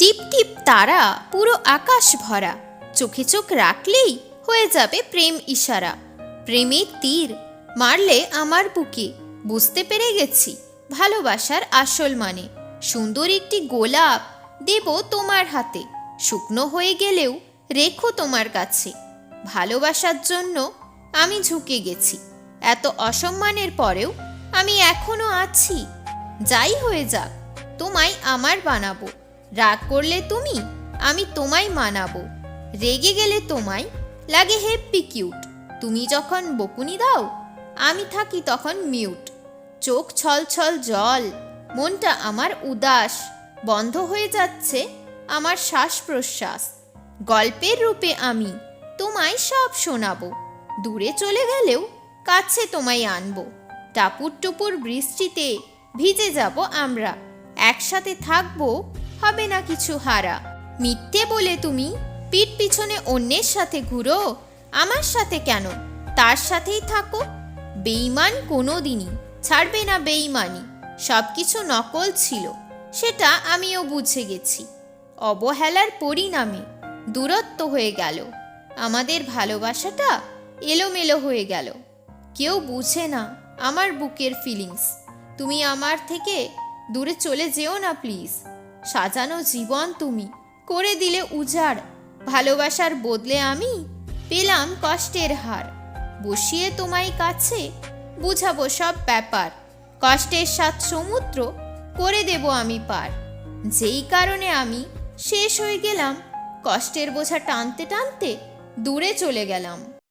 টিপ টিপ তারা পুরো আকাশ ভরা। চোখে চোখ রাখলেই হয়ে যাবে প্রেম ইশারা। প্রেমের তীর, মারলে আমার বুকে। বুঝতে পেরে গেছি, ভালোবাসার আসল মানে। সুন্দর একটি গোলাপ দেব তোমার হাতে। শুকনো হয়ে গেলেও রেখো তোমার কাছে। ভালোবাসার জন্য আমি ঝুঁকে গেছি। এত অসম্মানের পরেও আমি এখনও আছি। যাই হয়ে যাক, তোমায় আমার বানাবো। রাগ করলে তুমি, আমি তোমায় মানাবো। রেগে গেলে তোমায় লাগে হেপ্পি কিউট। তুমি যখন বকুনি দাও, আমি থাকি তখন মিউট। চোখ ছল ছল জল, মনটা আমার উদাস। বন্ধ হয়ে যাচ্ছে আমার শ্বাস প্রশ্বাস গল্পের রূপে আমি তোমায় সব শোনাবো। দূরে চলে গেলেও কাছে তোমায় আনব। টাপুর টুপুর বৃষ্টিতে ভিজে যাব আমরা। একসাথে থাকব হবে না কিছু হারা। মিথ্যে বলে তুমি পিঠ পিছনে অন্যের সাথে ঘুরো, আমার সাথে কেন? তার সাথেই থাকো। বেইমান কোনো দিনই ছাড়বে না বেইমানি সব কিছু নকল ছিল, সেটা আমিও বুঝে গেছি। অবহেলার পরিণামে দূরত্ব হয়ে গেল। আমাদের ভালোবাসাটা এলোমেলো হয়ে গেল। কেউ বুঝে না আমার বুকের ফিলিংস তুমি আমার থেকে দূরে চলে যেও না প্লিজ সাজানো জীবন তুমি। করে দিলে উজাড়, ভালোবাসার বদলে আমি পেলাম কষ্টের হার। বসিয়ে তোমায় কাছে, বুঝাবো সব ব্যাপার। কষ্টের সাত সমুদ্র, করে দেব আমি পার। যেই কারণে আমি শেষ হয়ে গেলাম, কষ্টের বোঝা টানতে টানতে দূরে চলে গেলাম।